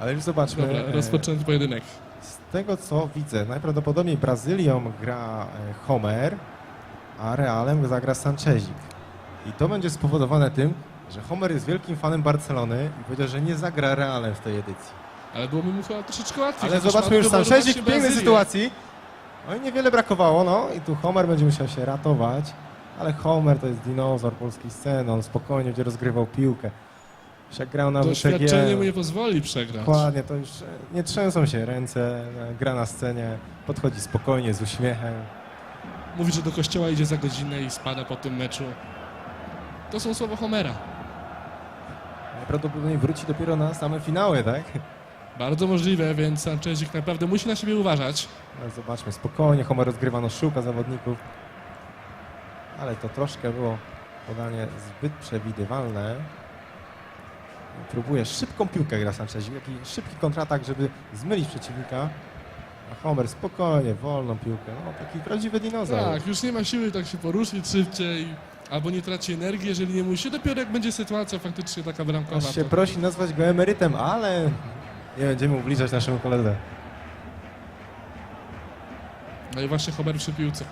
Ale już zobaczmy. Dobra, e, pojedynek. Z tego co widzę, najprawdopodobniej Brazylią gra e, Homer, a Realem zagra Sanchezik. I to będzie spowodowane tym, że Homer jest wielkim fanem Barcelony i powiedział, że nie zagra Realem w tej edycji. Ale byłoby mu chyba troszeczkę łatwiej. Ale zobaczmy już Sanchezik w pięknej sytuacji. No i niewiele brakowało, no i tu Homer będzie musiał się ratować. Ale Homer to jest dinozaur polskiej sceny, on spokojnie będzie rozgrywał piłkę. Już jak grał na Doświadczenie WTG, mu nie pozwoli przegrać. Dokładnie, to już e, nie trzęsą się ręce, e, gra na scenie, podchodzi spokojnie, z uśmiechem. Mówi, że do kościoła idzie za godzinę i spada po tym meczu. To są słowa Homera. Najprawdopodobniej wróci dopiero na same finały, tak? Bardzo możliwe, więc Sanchezik naprawdę musi na siebie uważać. Ale zobaczmy, spokojnie, Homer rozgrywa, no szuka zawodników. Ale to troszkę było podanie zbyt przewidywalne. Próbuje szybką piłkę gra Sanchezik, taki szybki kontratak, żeby zmylić przeciwnika. A Homer spokojnie, wolną piłkę, no taki prawdziwy dinozaur. Tak, już nie ma siły tak się poruszyć szybciej, albo nie traci energii, jeżeli nie musi. Dopiero jak będzie sytuacja faktycznie taka bramkowa. Aż się to- prosi nazwać go emerytem, ale nie będziemy ubliżać naszemu koledze. No i właśnie Homer przy piłce.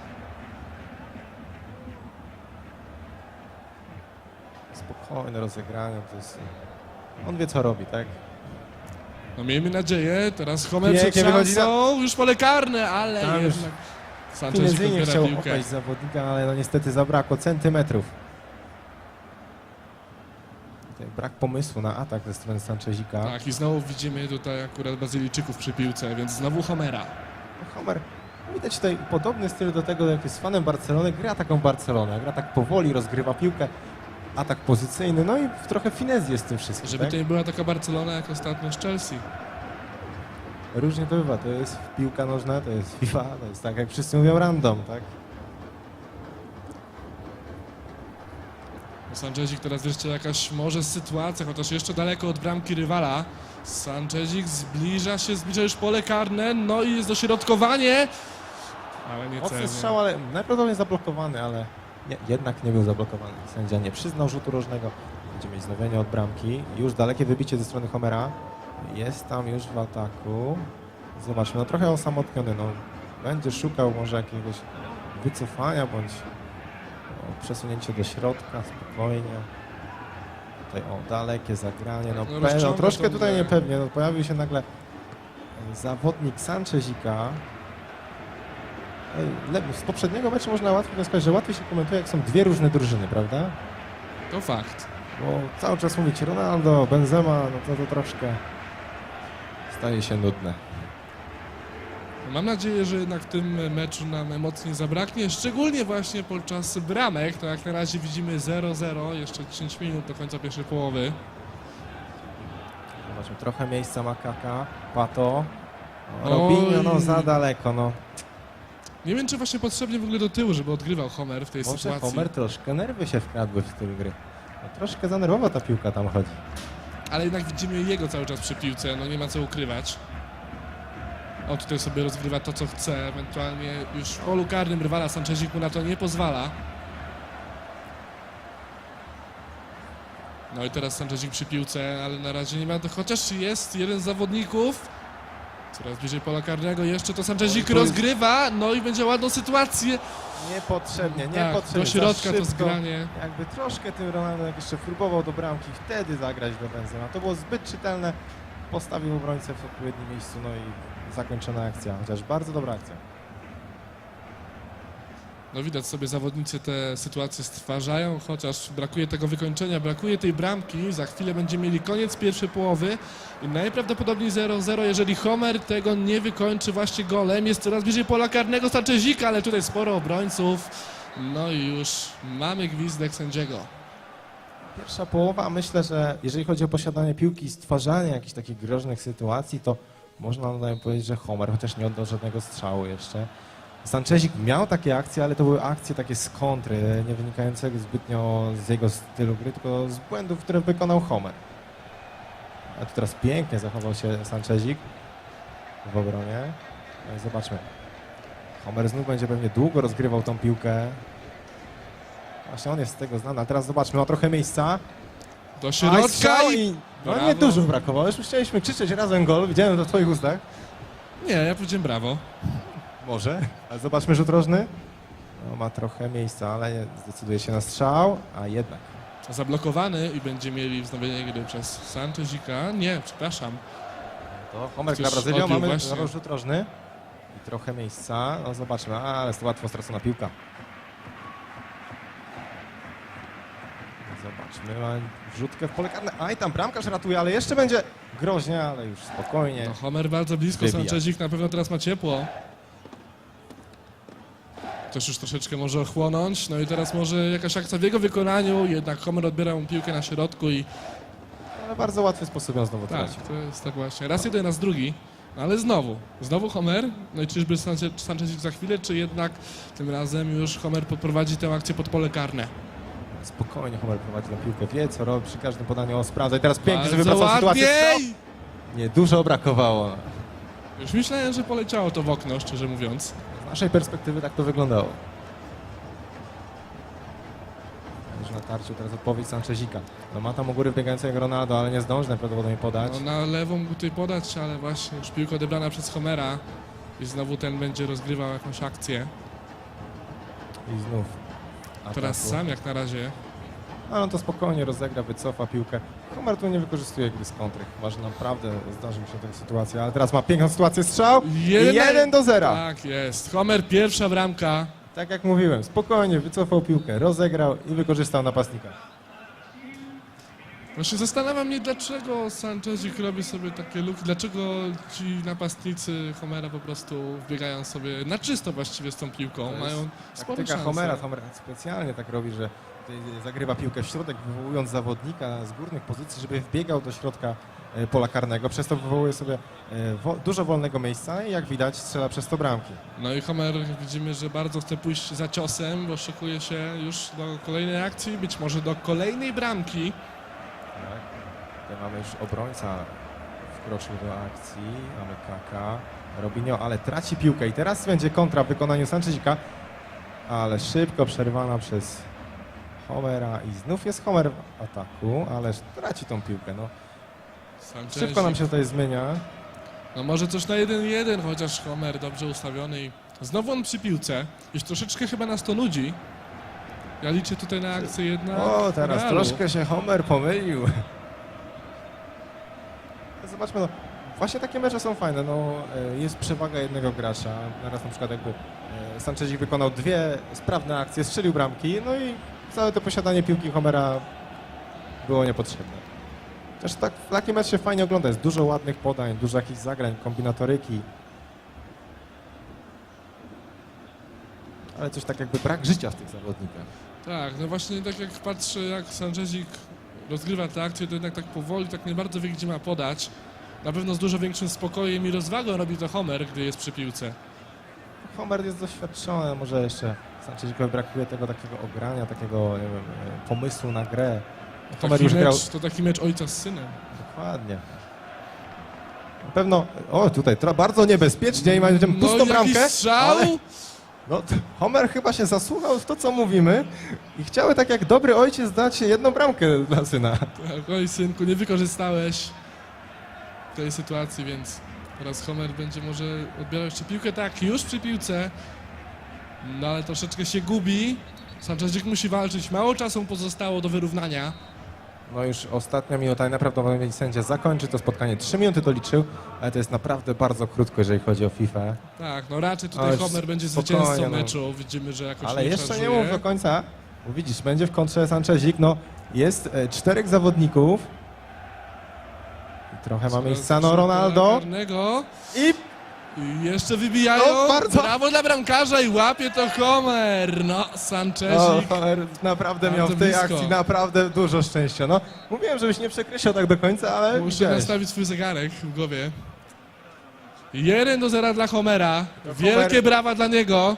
Spokojne rozegranie, to jest... On wie co robi, tak? No miejmy nadzieję, teraz Homer przed Pięknie wychodzi szansą, już pole karne, ale Tam już jednak Sanchez Finezyjnie podbiera chciał piłkę. opaść zawodnika, ale no niestety zabrakło centymetrów. Tutaj brak pomysłu na atak ze strony Sanchezika. Tak, i znowu widzimy tutaj akurat Brazylijczyków przy piłce, więc znowu Homera. Homer, widać tutaj podobny styl do tego, jak jest fanem Barcelony. Gra taką Barcelonę, gra tak powoli, rozgrywa piłkę. Atak pozycyjny, no i trochę finezji jest w tym wszystkim. Żeby tak? to nie była taka Barcelona jak ostatnio z Chelsea. Różnie to bywa, to jest piłka nożna, to jest FIFA, to jest tak jak wszyscy mówią random, tak? Sanchezik teraz jeszcze jakaś może sytuacja, chociaż jeszcze daleko od bramki rywala. Sanchezik zbliża się, zbliża już pole karne, no i jest dośrodkowanie. Ale nie Mocny celnie. strzał, ale najprawdopodobniej zablokowany, ale nie, jednak nie był zablokowany. Sędzia nie przyznał rzutu rożnego. Będzie mieć znowienie od bramki. Już dalekie wybicie ze strony Homera. Jest tam już w ataku. Zobaczmy, no trochę osamotniony. No. Będzie szukał może jakiegoś wycofania bądź o, przesunięcie do środka spokojnie. Tutaj o, dalekie zagranie. No, No, pe, no rozciąga troszkę tutaj niepewnie. No, pojawił się nagle zawodnik Sanchezika. Le- Z poprzedniego meczu można łatwo wnioskować, że łatwiej się komentuje, jak są dwie różne drużyny, prawda? To fakt. Bo cały czas mówić Ronaldo, Benzema, no to, to troszkę staje się nudne. Mam nadzieję, że jednak w tym meczu nam emocji nie zabraknie, szczególnie właśnie podczas bramek. To jak na razie widzimy 0-0, jeszcze 10 minut do końca pierwszej połowy. Zobaczmy, trochę miejsca ma Kaka, Pato. Oj. Robinho, no za daleko, no. Nie wiem, czy właśnie potrzebnie w ogóle do tyłu, żeby odgrywał Homer w tej Może sytuacji. Homer troszkę nerwy się wkradły w styl gry. No, troszkę za nerwowo ta piłka tam chodzi. Ale jednak widzimy jego cały czas przy piłce, no nie ma co ukrywać. On tutaj sobie rozgrywa to, co chce, ewentualnie już w polu karnym rywala Sanchezik mu na to nie pozwala. No i teraz Sanchezik przy piłce, ale na razie nie ma, chociaż jest jeden z zawodników. Coraz bliżej pola karnego, jeszcze to Sanchezik rozgrywa, no i będzie ładną sytuację. Niepotrzebnie, Tak, niepotrzebnie. do za środka to zgranie. Jakby troszkę tym Ronaldo jak jeszcze próbował do bramki, wtedy zagrać do Benzema. To było zbyt czytelne. Postawił obrońcę w odpowiednim miejscu, no i zakończona akcja. Chociaż bardzo dobra akcja. No widać sobie zawodnicy te sytuacje stwarzają, chociaż brakuje tego wykończenia, brakuje tej bramki. Za chwilę będziemy mieli koniec pierwszej połowy i najprawdopodobniej 0-0, jeżeli Homer tego nie wykończy właśnie golem. Jest coraz bliżej pola karnego Sanchezika, ale tutaj sporo obrońców. No i już mamy gwizdek sędziego. Pierwsza połowa, myślę, że jeżeli chodzi o posiadanie piłki i stwarzanie jakichś takich groźnych sytuacji, to można powiedzieć, że Homer, chociaż nie oddał żadnego strzału jeszcze. Sanchezik miał takie akcje, ale to były akcje takie z kontry, nie wynikające zbytnio z jego stylu gry, tylko z błędów, które wykonał Homer. A tu teraz pięknie zachował się Sanchezik w obronie. No zobaczmy. Homer znów będzie pewnie długo rozgrywał tą piłkę. Właśnie on jest z tego znany, a teraz zobaczmy, ma trochę miejsca. Do środka i No nie dużo brakowało, już chcieliśmy krzyczeć razem gol, widziałem to w twoich ustach. Nie, ja powiedziałem brawo. Może. Ale zobaczmy rzut rożny. No, ma trochę miejsca, ale nie zdecyduje się na strzał, a jednak. Zablokowany i będzie mieli wznowienie gry przez Sanchezika. Nie, przepraszam. To Homer Ktoś gra Brazylią, odbił mamy właśnie. rzut rożny. I trochę miejsca, no zobaczmy, a, ale jest to łatwo stracona piłka. Zobaczmy, ma wrzutkę w pole karne. A i tam bramkarz ratuje, ale jeszcze będzie groźnie, ale już spokojnie. No, Homer bardzo blisko, Wybija. Sanchezik na pewno teraz ma ciepło. Też już troszeczkę może ochłonąć, no i teraz może jakaś akcja w jego wykonaniu, jednak Homer odbiera mu piłkę na środku i Ale bardzo łatwy sposób ją znowu tak, to jest tak właśnie. Raz jeden, raz drugi, no ale znowu, znowu Homer, no i czyżby Sanche- Sanchezik za chwilę, czy jednak tym razem już Homer podprowadzi tę akcję pod pole karne. Spokojnie Homer prowadzi na piłkę, wie co robi przy każdym podaniu, o sprawdza i teraz pięknie sobie Bardzo sytuację. Ładniej! Nie, dużo brakowało. Już myślałem, że poleciało to w okno, szczerze mówiąc. Z naszej perspektywy tak to wyglądało. Już na tarciu teraz odpowiedź Sanchezika. No ma tam u góry biegającego Ronaldo, ale nie zdąży najprawdopodobniej podać. No, na lewą mógł tutaj podać, ale właśnie już piłka odebrana przez Homera i znowu ten będzie rozgrywał jakąś akcję. I znów. Teraz ataku. sam jak na razie. A no to spokojnie rozegra, wycofa piłkę. Homer tu nie wykorzystuje gry z kontry. Chyba, że naprawdę zdarzy mu się taka sytuacja. Ale teraz ma piękną sytuację strzał. Jeden- 1 do 0. Tak jest. Homer pierwsza bramka. Tak jak mówiłem, spokojnie wycofał piłkę, rozegrał i wykorzystał napastnika. Właśnie zastanawiam mnie, dlaczego Sanchezik robi sobie takie luki, dlaczego ci napastnicy Homera po prostu wbiegają sobie na czysto właściwie z tą piłką. Mają spore Taktyka. Homera, Homer specjalnie tak robi, że zagrywa piłkę w środek, wywołując zawodnika z górnych pozycji, żeby wbiegał do środka e, pola karnego. Przez to wywołuje sobie e, wo, dużo wolnego miejsca i jak widać strzela przez to bramki. No i Homer widzimy, że bardzo chce pójść za ciosem, bo szykuje się już do kolejnej akcji, być może do kolejnej bramki. Tak. Tutaj mamy już obrońca wkroczył do akcji, mamy Kaka, Robinho, ale traci piłkę i teraz będzie kontra w wykonaniu Sanchezika, ale szybko przerwana przez Homera i znów jest Homer w ataku, ale traci tą piłkę. No, szybko nam się tutaj zmienia. No może coś na 1-1, chociaż Homer dobrze ustawiony i znowu on przy piłce. Już troszeczkę chyba nas to nudzi. Ja liczę tutaj na akcję jednak. O, teraz Realu. troszkę się Homer pomylił. Zobaczmy, no, właśnie takie mecze są fajne. No, e, jest przewaga jednego gracza. Teraz na przykład jakby e, Sanchezik wykonał dwie sprawne akcje, strzelił bramki, no i całe to posiadanie piłki Homera było niepotrzebne. Też tak, taki mecz się fajnie ogląda. Jest dużo ładnych podań, dużo jakichś zagrań, kombinatoryki. Ale coś tak jakby brak życia w tych zawodnikach. Tak, no właśnie tak jak patrzę, jak Sanchezik rozgrywa tę akcję, to jednak tak powoli, tak nie bardzo wie, gdzie ma podać. Na pewno z dużo większym spokojem i rozwagą robi to Homer, gdy jest przy piłce. Homer jest doświadczony, może jeszcze Sanchezikowi brakuje tego takiego ogrania, takiego nie wiem, e, pomysłu na grę. Homer Taki już mecz, grał To taki mecz ojca z synem. dokładnie. Na pewno, o tutaj tra- bardzo niebezpiecznie i mamy pustą no, bramkę. jakiś strzał! ale- No, t- Homer chyba się zasłuchał w to, co mówimy i chciały tak jak dobry ojciec dać jedną bramkę dla syna. Tak, oj synku, nie wykorzystałeś tej sytuacji, więc teraz Homer będzie może odbierał jeszcze piłkę. Tak, już przy piłce, no ale troszeczkę się gubi. Sanchezik musi walczyć, mało czasu pozostało do wyrównania. No już ostatnia minuta i najprawdopodobniej sędzia zakończy to spotkanie. Trzy minuty doliczył, ale to jest naprawdę bardzo krótko, jeżeli chodzi o FIFA. Tak, no raczej tutaj Homer będzie spokojnie, zwycięzcą no. meczu. Widzimy, że jakoś Ale nie jeszcze nie szarżuje. mów do końca. Bo widzisz, będzie w kontrze Sanchezik. No, jest e, czterech zawodników. I trochę ma miejsca no Ronaldo. karnego. I I jeszcze wybijają. O, bardzo. Brawo dla bramkarza i łapie to Homer. No, o, Sanchezik. Homer naprawdę Bardzo miał w tej blisko. akcji naprawdę dużo szczęścia. No, mówiłem, żebyś nie przekreślał tak do końca, ale Muszę widziałeś. nastawić swój zegarek w głowie. 1 do 0 dla Homera. Wielkie Homer- brawa dla niego.